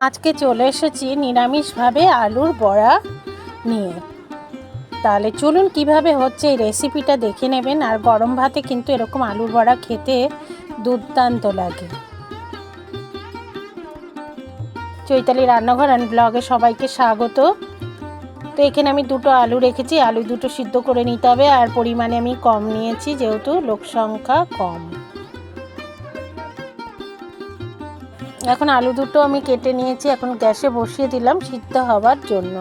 আজকে চলে এসেছি নিরামিষভাবে আলুর বড়া নিয়ে। তাহলে চলুন কীভাবে হচ্ছে এই রেসিপিটা দেখে নেবেন, আর গরম ভাতে কিন্তু এরকম আলুর বড়া খেতে দুর্দান্ত লাগে। চৈতালি রান্নাঘর অ্যান্ড ব্লগে সবাইকে স্বাগত। তো এখানে আমি দুটো আলু রেখেছি, আলু দুটো সিদ্ধ করে নিতে হবে, আর পরিমাণে আমি কম নিয়েছি, যেহেতু লোক সংখ্যা কম। এখন আলু দুটো আমি কেটে নিয়েছি, এখন গ্যাসে বসিয়ে দিলাম সিদ্ধ হওয়ার জন্য।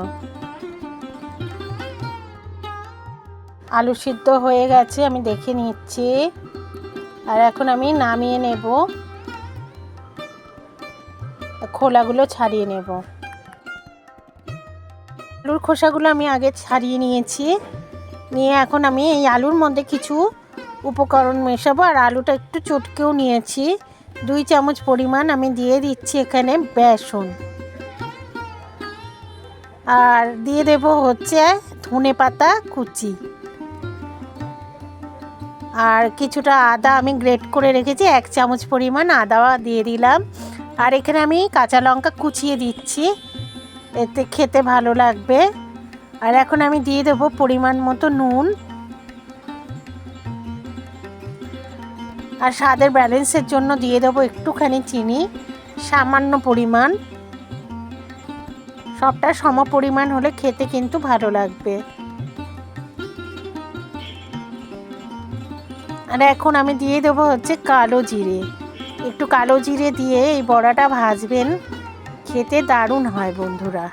আলু সিদ্ধ হয়ে গেছে, আমি দেখে নিচ্ছি। আর এখন আমি নামিয়ে নেব। খোলাগুলো ছাড়িয়ে নেব। আলুর খোসাগুলো আমি আগে ছাড়িয়ে নিয়েছি। নিয়ে এখন আমি এই আলুর মধ্যে কিছু উপকরণ মেশাবো, আর আলুটা একটু চটকেও নিয়েছি। দুই চামচ পরিমাণ আমি দিয়ে দিচ্ছি এখানে বেসন। আর দিয়ে দেব হচ্ছে ধনে পাতা কুচি। আর কিছুটা আদা আমি গ্রেট করে রেখেছি, এক চামচ পরিমাণ আদা দিয়ে দিলাম। আর এখানে আমি কাঁচা লঙ্কা কুচিয়ে দিচ্ছি, এতে খেতে ভালো লাগবে। আর এখন আমি দিয়ে দেবো পরিমাণ মতো নুন। আর স্বাদের ব্যালেন্সের জন্য দিয়ে দেবো একটুখানি চিনি, সামান্য পরিমাণ। সবটা সম পরিমাণ হলে খেতে কিন্তু ভালো লাগবে। আর এখন আমি দিয়ে দেবো হচ্ছে কালো জিরে। একটু কালো জিরে দিয়ে এই বড়াটা ভাজবেন, খেতে দারুণ হয় বন্ধুরা।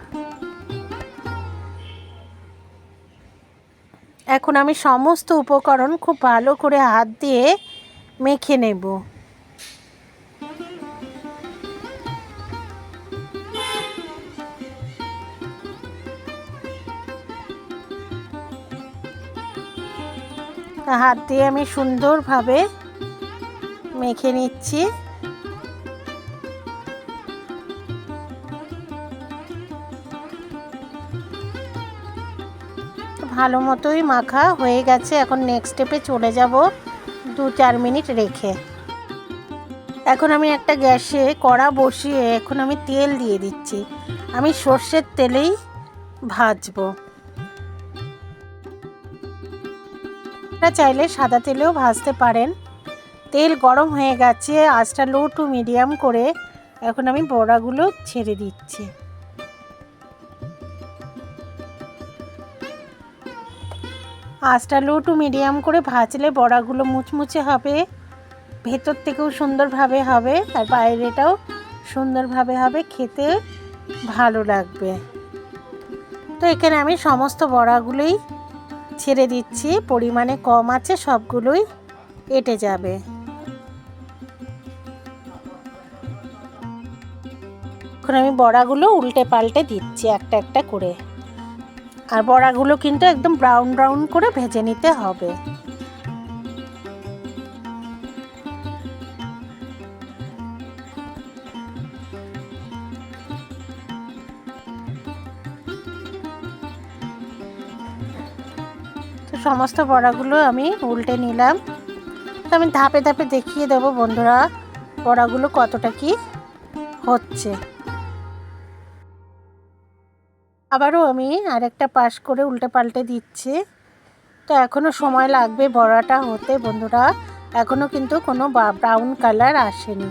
এখন আমি সমস্ত উপকরণ খুব ভালো করে হাত দিয়ে মেখে নেব। হাত দিয়ে আমি সুন্দরভাবে মেখে নিচ্ছি। ভালো মতোই মাখা হয়ে গেছে। এখন নেক্সট স্টেপে চলে যাব। দু চার মিনিট রেখে। এখন আমি একটা গ্যাসে কড়া বসিয়ে এখন আমি তেল দিয়ে দিচ্ছি। আমি সর্ষের তেলেই ভাজবো। চাইলে সাদা তেলেও ভাজতে পারেন। তেল গরম হয়ে গেছে, আঁচটা লো টু মিডিয়াম করে এখন আমি বড়াগুলো ছেড়ে দিচ্ছি। আঁচটা লো টু মিডিয়াম করে ভাজলে বড়াগুলো মুচমুচে হবে। ভেতর থেকেও সুন্দরভাবে হবে আর বাইরেটাও সুন্দরভাবে হবে। খেতে ভালো লাগবে। তো এখানে আমি সমস্ত বড়াগুলোই ছেড়ে দিচ্ছি। পরিমাণে কম আছে, সবগুলোই এটে যাবে। এখন আমি বড়াগুলো উল্টে পাল্টে দিচ্ছি একটা একটা করে। আর বড়াগুলো কিন্তু একদম ব্রাউন ব্রাউন করে ভেজে নিতে হবে। তো সমস্ত বড়াগুলো আমি উল্টে নিলাম। তো আমি ধাপে ধাপে দেখিয়ে দেবো বন্ধুরা বড়াগুলো কতটা কি হচ্ছে। আবারও আমি আরেকটা পাশ করে উল্টে পাল্টে দিচ্ছি। তো এখনও সময় লাগবে বড়াটা হতে, বন্ধুরা। এখনও কিন্তু কোনো ব্রাউন কালার আসেনি।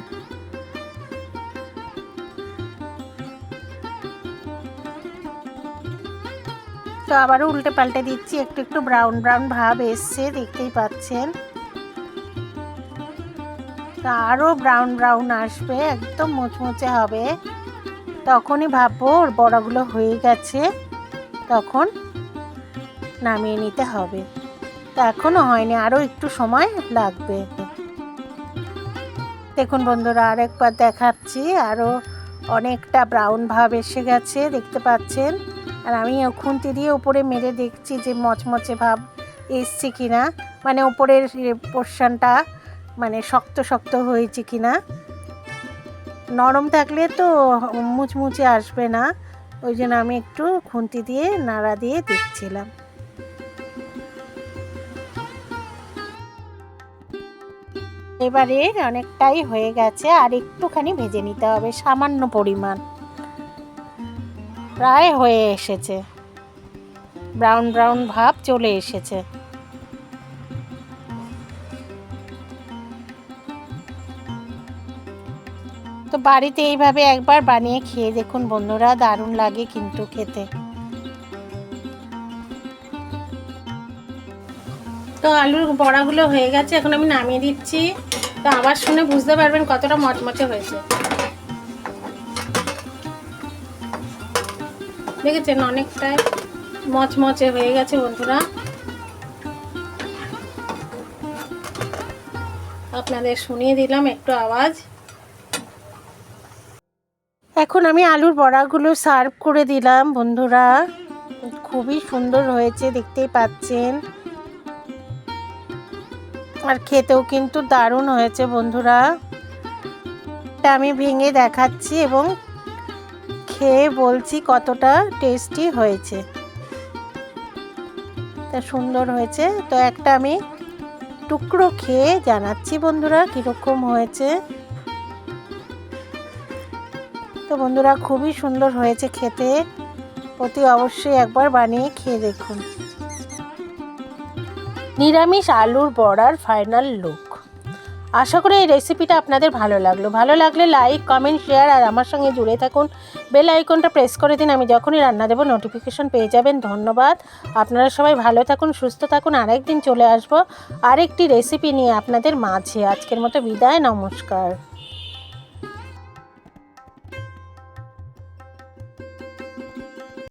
তো আবারও উল্টে পাল্টে দিচ্ছি। একটু একটু ব্রাউন ব্রাউন ভাব এসছে, দেখতেই পাচ্ছেন। তো আরও ব্রাউন ব্রাউন আসবে, একদম মুচমুচে হবে। তখনই ভাববো ওর বড়াগুলো হয়ে গেছে। তখন নামিয়ে নিতে হবে। তা এখনও হয়নি আরও একটু সময় লাগবে। দেখুন বন্ধুরা, আরেকবার দেখাচ্ছি। আরও অনেকটা ব্রাউন ভাব এসে গেছে, দেখতে পাচ্ছেন? আর আমি খুন্তি দিয়ে উপরে মেরে দেখছি যে মচমচে ভাব এসছে কিনা। মানে উপরের পোর্শনটা মানে শক্ত শক্ত হয়েছে কিনা। নরম থাকলে তো মুচমুচে আসবে না। ওই জন্য আমি একটু খুন্তি দিয়ে, নাড়া দিয়ে দেখছিলাম। এবারে অনেকটাই হয়ে গেছে, আর একটুখানি ভেজে নিতে হবে, সামান্য পরিমাণ। প্রায় হয়ে এসেছে। ব্রাউন ব্রাউন ভাব চলে এসেছে। বাড়িতে এইভাবে একবার বানিয়ে খেয়ে দেখুন বন্ধুরা, দারুণ লাগে কিন্তু খেতে। তো আলুর বড়াগুলো হয়ে গেছে, এখন আমি নামিয়ে দিচ্ছি। তো আবার শুনে বুঝতে পারবেন কতটা মচমচে হয়েছে। দেখেছেন অনেকটাই মচমচে হয়ে গেছে বন্ধুরা। আপনাদের শুনিয়ে দিলাম একটু আওয়াজ। এখন আমি আলুর বড়াগুলো সার্ভ করে দিলাম, বন্ধুরা। খুবই সুন্দর হয়েছে, দেখতেই পাচ্ছেন। আর খেতেও কিন্তু দারুণ হয়েছে, বন্ধুরা। আমি ভেঙে দেখাচ্ছি এবং খেয়ে বলছি কতটা টেস্টি হয়েছে। তা সুন্দর হয়েছে। তো একটা আমি টুকরো খেয়ে জানাচ্ছি, বন্ধুরা, কীরকম হয়েছে। তো বন্ধুরা, খুবই সুন্দর হয়েছে খেতে। অতি অবশ্যই একবার বানিয়ে খেয়ে দেখুন। নিরামিষ আলুর বড়ার ফাইনাল লুক আশা করি এই রেসিপিটা আপনাদের ভালো লাগল। ভালো লাগলে লাইক কমেন্ট শেয়ার আর আমার সঙ্গে জুড়ে থাকুন। বেল আইকনটা প্রেস করে দিন, আমি যখনই রান্না দেবো নোটিফিকেশন পেয়ে যাবেন। ধন্যবাদ। আপনারা সবাই ভালো থাকুন, সুস্থ থাকুন, আরেকদিন চলে আসব। আরেকটি রেসিপি নিয়ে আপনাদের মাঝে। আজকের মতো বিদায়, নমস্কার।